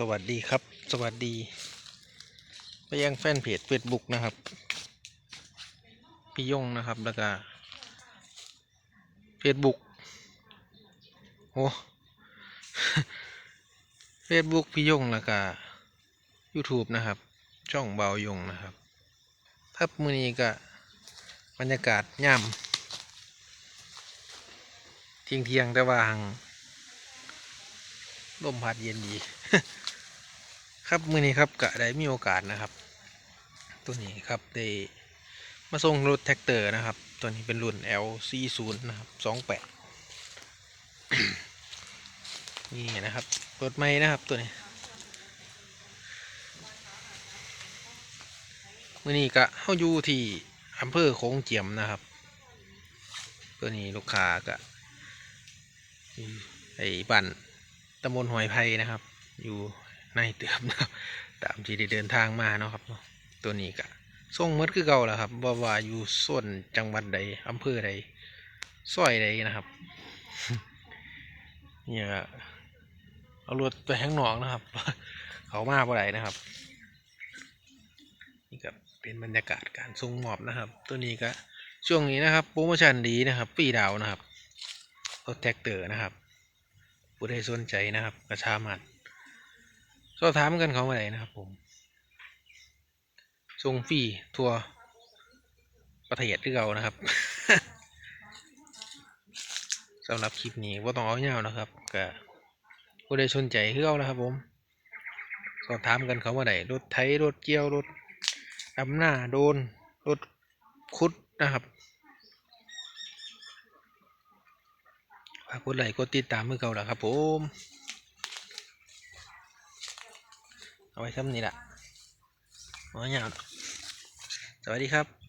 สวัสดีครับ สวัสดี ไปยังแฟนเพจเฟซบุ๊กนะครับ พี่ยงนะครับแล้วก็เฟซบุ๊กโอ้เฟซบุ๊กพี่ยงแล้วก็ YouTube นะครับ ช่องเบายงนะครับ ครับมือนี้ก็บรรยากาศย่ำเที่ยงเที่ยงแต่ว่าหังลมพัดเย็นดี ครับมือนี้ครับก็ได้มีโอกาสนะครับ ตัวนี้ครับได้มาส่งรถแท็กเตอร์นะครับ ตัวนี้เป็นรุ่น L40 นะครับ28นี่นะครับรถใหม่นะครับตัวนี้มือนี้ก็เข้าอยู่ที่อำเภอโขงเจียมนะครับ ตัวนี้ลูกค้าก็อยู่ไอ้บ้านตำบลหอยไผ่นะครับ อยู่ ในเตือมนะครับตามที่ได้เดินทางมาเนาะครับตัวนี้ก็ส่งหมดคือเก่าแล้วครับว่าว่าอยู่ส่วนจังหวัดใดอำเภอใดซอยใดนะครับเนี่ยเอารถไปข้างนอกนะครับ เขามาบ่ได้นะครับ นี่ก็เป็นบรรยากาศการส่งมอบนะครับ ตัวนี้ก็ช่วงนี้นะครับโปรโมชั่นดีนะครับฟรีดาวน์นะครับรถแท็กเตอร์นะครับผู้ใดสนใจนะครับกระชามัด สอบถามกันเขามาไหนนะครับผมส่งฟรีทัวร์ประเทศที่เรานะครับสำหรับคลิปนี้ว่าต้องเอาเงาวนะครับก็ผู้ใดสนใจคือเอานะครับผม สอบถามกันเขาว่าไหนรถไถรถเกี่ยวรถดำหน้าโดนรถคุดนะครับฝากกดไลค์กดติดตามเมื่อเก่าแล้วครับผม เอาไว้ครับนี่แหละเอาไว้ยาวสวัสดีครับ